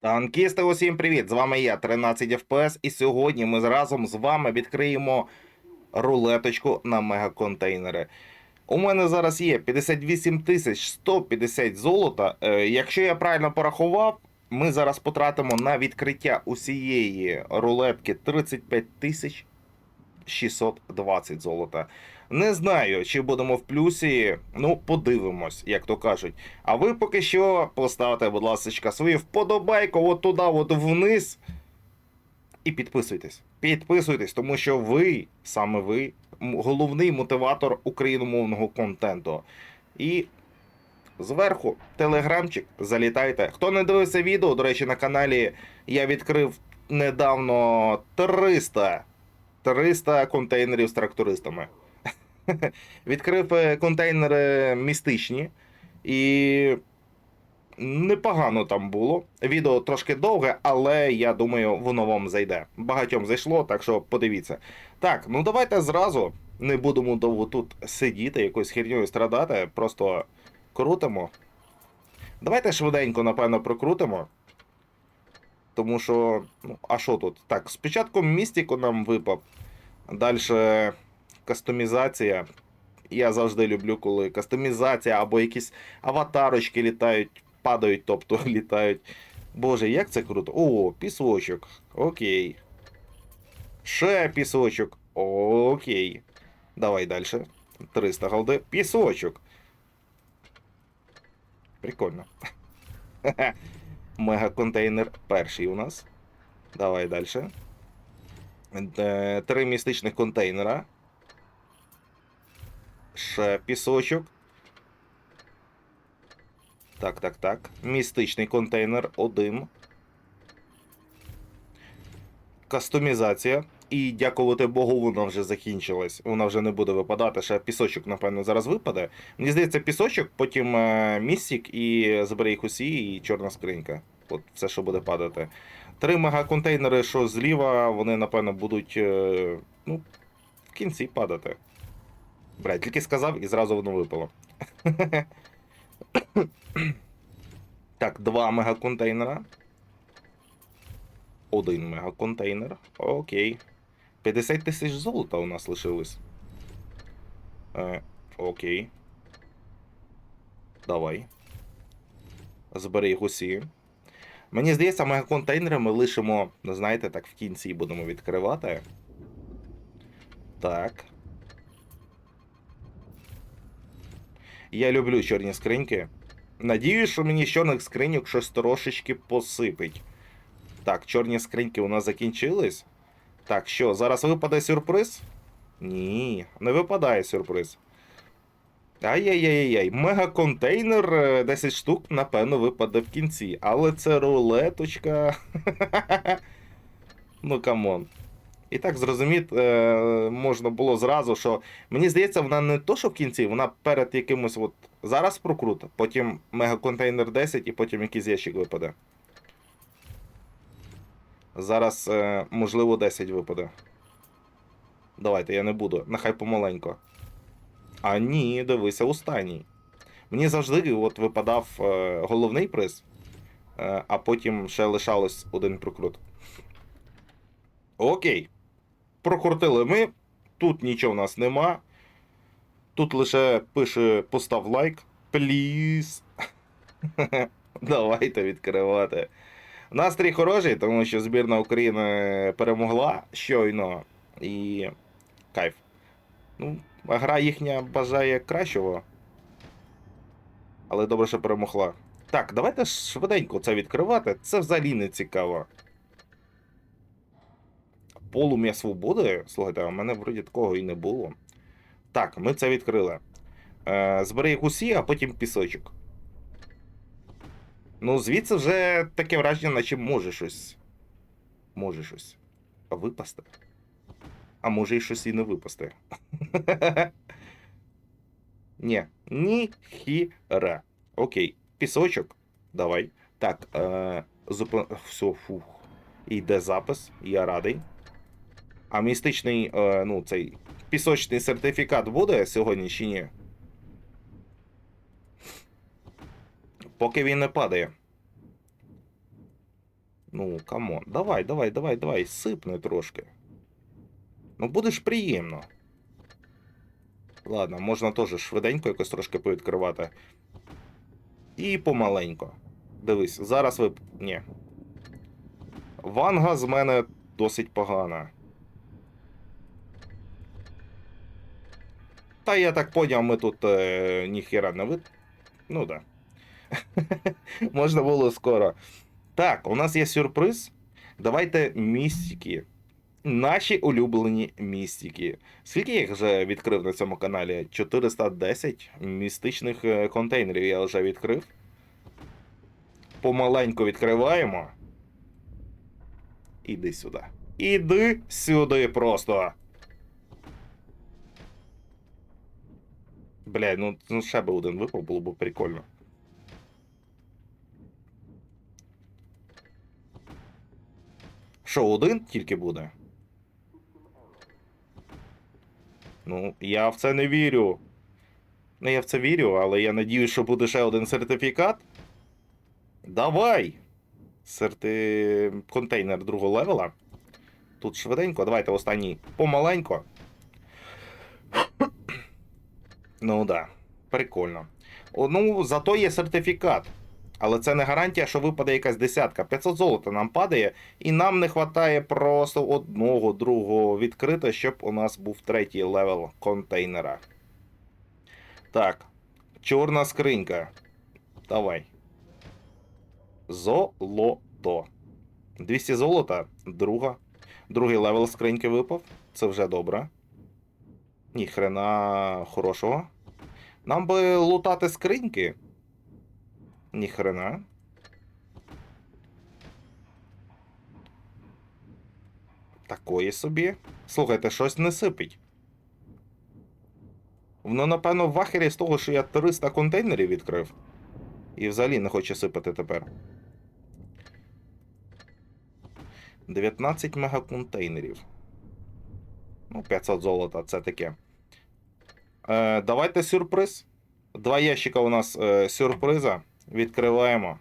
Танкісти, усім привіт! З вами я, 13 FPS, і сьогодні ми разом з вами відкриємо рулеточку на мегаконтейнери. У мене зараз є 58 150 золота. Е, якщо я правильно порахував, ми зараз потратимо на відкриття усієї рулетки 35 тисяч 620 золота. Не знаю, чи будемо в плюсі. Ну, подивимось, як то кажуть. А ви поки що поставте, будь ласка, свої вподобайку от туди, от вниз. І підписуйтесь. Підписуйтесь, тому що ви, саме ви, головний мотиватор україномовного контенту. І зверху телеграмчик, залітайте. Хто не дивився відео, до речі, на каналі я відкрив недавно 300 300 контейнерів з трактористами. Відкрив е, контейнери містичні і непогано там було. Відео трошки довге, але я думаю, воно вам зайде. Багатьом зайшло, так що подивіться. Так, ну давайте зразу не будемо довго тут сидіти, якоюсь херньою страдати, просто крутимо. Давайте швиденько, напевно, прокрутимо. Тому що, ну, а що тут? Так, спочатку містику нам випав. Далі кастомізація. Я завжди люблю, коли кастомізація або якісь аватарочки літають, падають, тобто літають. Боже, як це круто. О, пісочок. Окей. Ще пісочок. Окей. Давай далі. 300 голди. Пісочок. Прикольно. Мегаконтейнер перший у нас. Давай далі. Е, Три містичних контейнера. Ще пісочок. Так, так, так. Містичний контейнер один. Кастомізація. І дякувати Богу, вона вже закінчилась. Вона вже не буде випадати. Ще пісочок, напевно, зараз випаде. Мені здається, пісочок, потім е, містик і забере їх усі, і чорна скринька. От все, що буде падати. Три мегаконтейнери, що зліва, вони, напевно, будуть е, ну, в кінці падати. Бля, тільки сказав і зразу воно випало. так, два мегаконтейнера. Один мегаконтейнер. Окей. 50 тисяч золота у нас лишилось. Е, окей. Давай. Збери їх усі. Мені здається, мегаконтейнери ми лишимо, ну, знаєте, так в кінці будемо відкривати. Так. Я люблю чорні скриньки. Надіюсь, що мені з чорних скриньок щось трошечки посипить. Так, чорні скриньки у нас закінчились. Так, що, зараз випаде сюрприз? Ні, не випадає сюрприз. Ай-яй-яй-яй, мегаконтейнер е, 10 штук, напевно, випаде в кінці. Але це рулеточка. ну камон. І так зрозуміти е, можна було зразу, що мені здається, вона не то, що в кінці, вона перед якимось от зараз прокрут, потім мегаконтейнер 10 і потім якийсь ящик випаде. Зараз, е, можливо, 10 випаде. Давайте, я не буду. Нехай помаленько. А ні, дивися, останній. Мені завжди от випадав е, головний приз, а потім ще лишалось один прокрут. Окей. Прокрутили ми. Тут нічого в нас нема. Тут лише пише постав лайк. Пліз. Давайте відкривати. Настрій хороший, тому що збірна України перемогла щойно. І кайф. Ну, гра їхня бажає кращого. Але добре, що перемогла. Так, давайте швиденько це відкривати. Це взагалі не цікаво. Полум'я свободи. Слухайте, в мене вроді такого і не було. Так, ми це відкрили. Е, збери їх усі, а потім пісочок. Ну, звідси вже таке враження, наче може щось. Може щось. Випасти. А може і щось і не випасти. Ні, ніхіра. Окей, пісочок. Давай. Так, е, зупин... Все, фух. Йде запис, я радий. А містичний, е, ну, цей пісочний сертифікат буде сьогодні чи ні? Поки він не падає. Ну, камон. Давай, давай, давай, давай, сипни трошки. Ну, буде ж приємно. Ладно, можна теж швиденько якось трошки повідкривати. І помаленько. Дивись, зараз ви. Ні. Ванга з мене досить погана. Та я так поняв, ми тут е, ніхіра не вид. Ну да. Можна було скоро. Так, у нас є сюрприз. Давайте містики. Наші улюблені містики. Скільки я їх вже відкрив на цьому каналі? 410 містичних е, контейнерів я вже відкрив. Помаленьку відкриваємо. Іди сюди. Іди сюди просто. Бля, ну, ну ще би один випав, було б прикольно. Що, один тільки буде? Ну, я в це не вірю. Ну, я в це вірю, але я надіюсь, що буде ще один сертифікат. Давай! Серти... Контейнер другого левела. Тут швиденько, давайте останній помаленько. Ну да, прикольно. Ну, зато є сертифікат. Але це не гарантія, що випаде якась десятка. 500 золота нам падає, і нам не вистачає просто одного другого відкрита, щоб у нас був третій левел контейнера. Так, чорна скринька. Давай. Золото. 200 золота. Друга. Другий левел скриньки випав. Це вже добре. Ні, хрена хорошого. Нам би лутати скриньки. Ні хрена. Такої собі. Слухайте, щось не сипить. Воно, напевно, в вахері з того, що я 300 контейнерів відкрив. І взагалі не хоче сипати тепер. 19 мегаконтейнерів. Ну, 500 золота, це таке. Е, давайте сюрприз. Два ящика у нас е, сюрприза. Відкриваємо.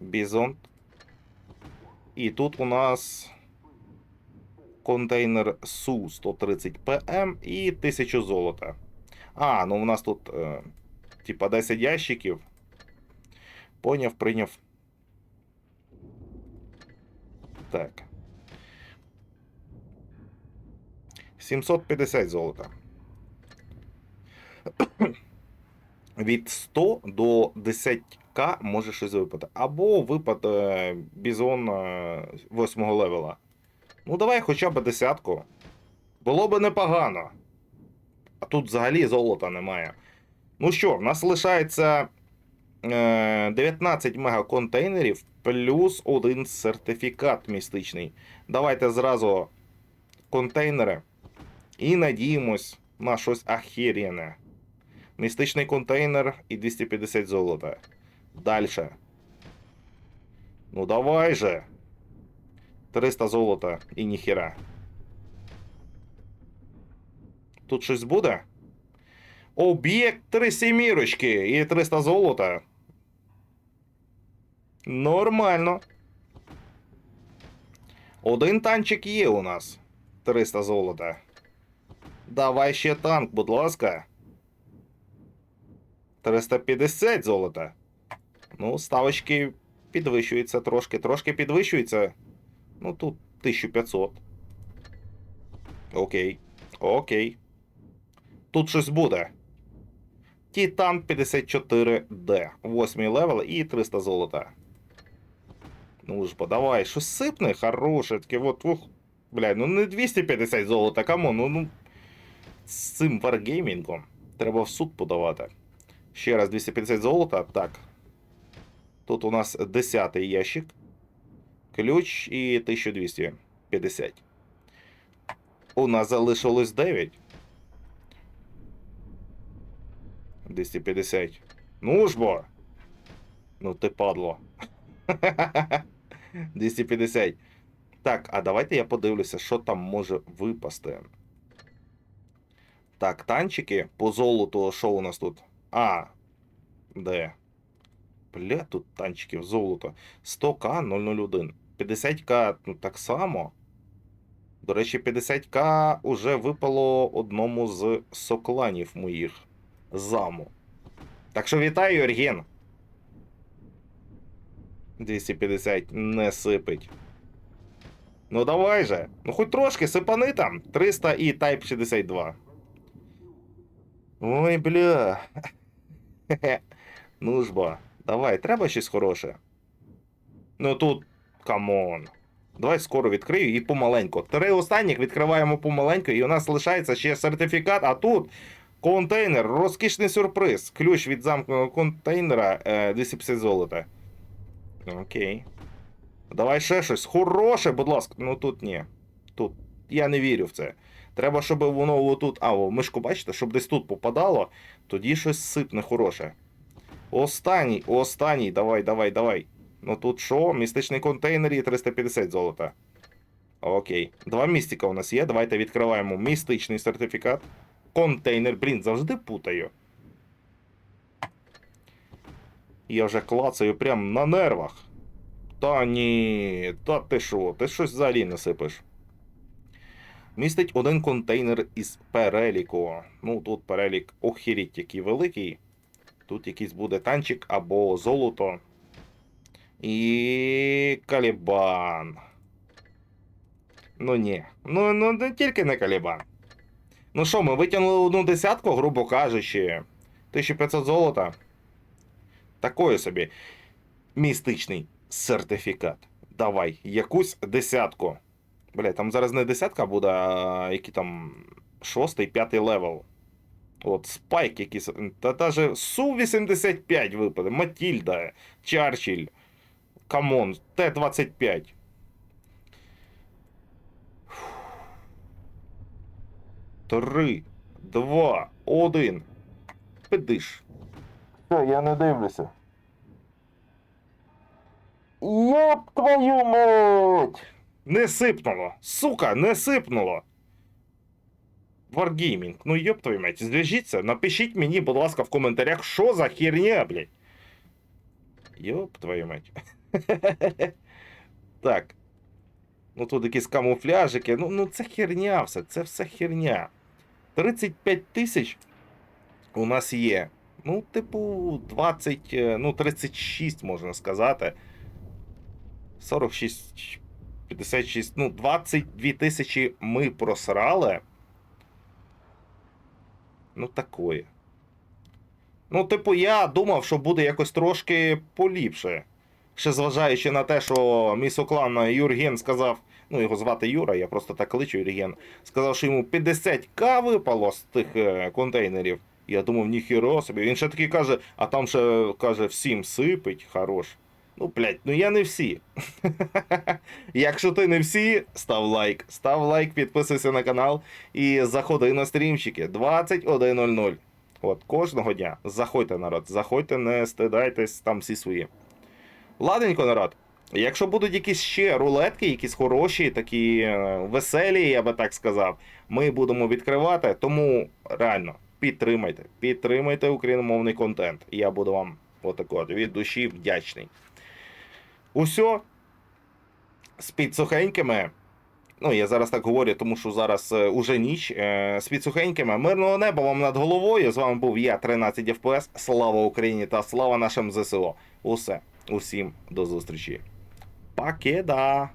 Бізонт. І тут у нас контейнер Су 130 ПМ і 1000 золота. А, ну у нас тут е, типа 10 ящиків. Поняв, прийняв. Так. 750 золота. Від 100 до 10к може щось випадати. Або випаде бізон 8 левела. Ну, давай хоча б десятку. Було би непогано. А тут взагалі золота немає. Ну що, в нас лишається е, 19 мегаконтейнерів плюс один сертифікат містичний. Давайте зразу контейнери. І надіємось на щось ахірєне. Містичний контейнер і 250 золота. Дальше. Ну давай же. 300 золота і ніхіра. Тут щось буде? Об'єкт три сімірочки і 300 золота. Нормально. Один танчик є у нас. 300 золота. Давай ще танк, будь ласка. 350 золота. Ну, ставочки підвищуються трошки. Трошки підвищуються. Ну, тут 1500. Окей. Окей. Тут щось буде. Титан 54D. 8 левел і 300 золота. Ну ж бо давай, щось сипне, хороше. Таке от, ух, бля, ну не 250 золота, камон, ну, ну з цим варгеймінгом треба в суд подавати. Ще раз 250 золота. Так. Тут у нас 10 ящик. Ключ і 1250. У нас залишилось 9. 250. Ну ж бо. Ну ти падло. 250. Так, а давайте я подивлюся, що там може випасти. Так, танчики по золоту, що у нас тут? А. Де? Бля, тут танчиків золото. 100к 001. 50к ну, так само. До речі, 50к уже випало одному з сокланів моїх заму. Так що вітаю, Єрген. 250 не сипить. Ну давай же. Ну хоч трошки сипани там. 300 і Type 62. Ой, бля. ну ж бо, давай, треба щось хороше. Ну тут, камон. Давай скоро відкрию і помаленьку. Три останніх відкриваємо помаленьку, і у нас лишається ще сертифікат, а тут контейнер, розкішний сюрприз. Ключ від замкненого контейнера е, 250 золота. Окей. Давай ще щось. Хороше, будь ласка. Ну тут ні. Тут. Я не вірю в це. Треба, щоб воно отут. А, о, мишку бачите, щоб десь тут попадало, тоді щось сипне хороше. Останній, останній, давай, давай, давай. Ну тут що? Містичний контейнер і 350 золота. Окей. Два містика у нас є. Давайте відкриваємо містичний сертифікат. Контейнер, блін, завжди путаю. Я вже клацаю прям на нервах. Та ні, та ти що, ти щось взагалі не сипиш. Містить один контейнер із переліку. Ну, тут перелік охеріть який великий. Тут якийсь буде танчик або золото. І калібан. Ну ні. Ну, ну не тільки не калібан. Ну що, ми витягнули одну десятку, грубо кажучи. 1500 золота. Такої собі. Містичний сертифікат. Давай, якусь десятку. Бля, там зараз не десятка буде, а який там шостий, п'ятий левел. От, спайк якийсь. Та даже Су-85 випаде, Матільда, Чарчіль. Камон, Т-25. Три, два, один. Пидиш. Все, я не дивлюся. Йоп твою мать! Не сипнуло! Сука, не сипнуло! Wargaming, ну йоп твою мать, зв'яжіться, напишіть мені, будь ласка, в коментарях, що за херня, блядь. Йоп твою мать. так. Ну тут якісь камуфляжики. Ну, ну це херня все, це все херня. 35 тисяч у нас є. Ну, типу, 20, е, ну, 36, можна сказати. 46, 56, ну, 22 тисячі ми просрали. Ну, такое. Ну, типу, я думав, що буде якось трошки поліпше. Ще зважаючи на те, що мій соклан Юрген сказав, ну його звати Юра, я просто так кличу Юрген, сказав, що йому 50к випало з тих е, контейнерів. Я думав, ніхіро собі. Він ще такий каже, а там ще каже, всім сипить, хорош. Ну, блядь, ну я не всі. Якщо ти не всі, став лайк. Став лайк, підписуйся на канал і заходи на стрімчики 21.00. От, кожного дня. Заходьте, народ, заходьте, не стидайтесь там всі свої. Ладенько, народ. Якщо будуть якісь ще рулетки, якісь хороші, такі е, веселі, я би так сказав, ми будемо відкривати. Тому реально підтримайте, підтримайте україномовний контент. Я буду вам отако від душі вдячний. Усьо з підсухенькими. Ну, я зараз так говорю, тому що зараз е, уже ніч. Е, з підсухенькими. Мирного неба вам над головою. З вами був я, 13 FPS. Слава Україні та слава нашим ЗСО. Усе. Усім до зустрічі. Пакеда!